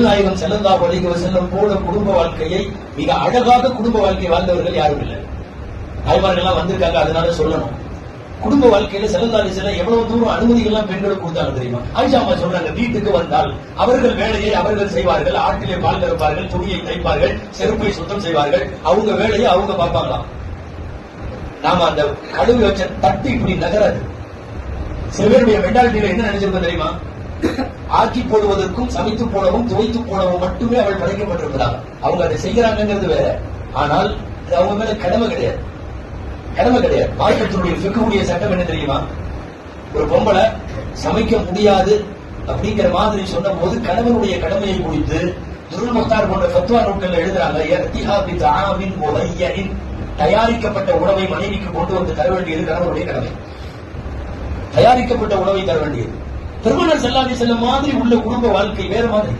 நபிநாயகம் செல்லந்தா வலிக செல்லும் போல குடும்ப வாழ்க்கையை மிக அழகாக குடும்ப வாழ்க்கை வாழ்ந்தவர்கள் யாரும் இல்லை. தாய்மார்கள் எல்லாம் வந்திருக்காங்க அதனால சொல்லணும். குடும்ப வாழ்க்கையில செல்லந்தாரி செல்ல எவ்வளவு தூரம் அனுமதிகள்லாம் பெண்களுக்கு கொடுத்தாங்க தெரியுமா? ஆயிஷா அம்மா சொல்றாங்க வீட்டுக்கு வந்தால் அவர்கள் வேலையை அவர்கள் செய்வார்கள் ஆட்டிலே பால் கறப்பார்கள் துணியை தைப்பார்கள் செருப்பை சுத்தம் செய்வார்கள் அவங்க வேலையை அவங்க பார்ப்பாங்களாம். நாம அந்த கழுவி வச்ச தட்டு இப்படி நகராது. சில பேருடைய மென்டாலிட்டியில என்ன நினைச்சிருக்கோம் தெரியுமா? ஆக்கி போடுவதற்கும் சமைத்து போடவும் துவைத்து போடவும் மட்டுமே அவள் படைக்கப்பட்டிருக்கிறாள் அவங்க அதை செய்கிறாங்கிறது வேற. ஆனால் அது அவங்க மேல கடமை கிடையாது. கடமை கிடையாது. மார்க்கத்தினுடைய ஃபிக்குடைய சட்டம் என்ன தெரியுமா? ஒரு பொம்பளை சமைக்க முடியாது அப்படிங்கிற மாதிரி சொன்ன போது கணவனுடைய கடமையை குறித்து துருள் முக்தார் போன்ற ஃபத்வா நூல்கள் எழுதுறாங்க தயாரிக்கப்பட்ட உணவை மனைவிக்கு கொண்டு வந்து தர வேண்டியது கணவனுடைய கடமை. தயாரிக்கப்பட்ட உணவை தர வேண்டியது. பெருமனர் செல்லாதி செல்லும் மாதிரி உள்ள குடும்ப வாழ்க்கை வேற மாதிரி.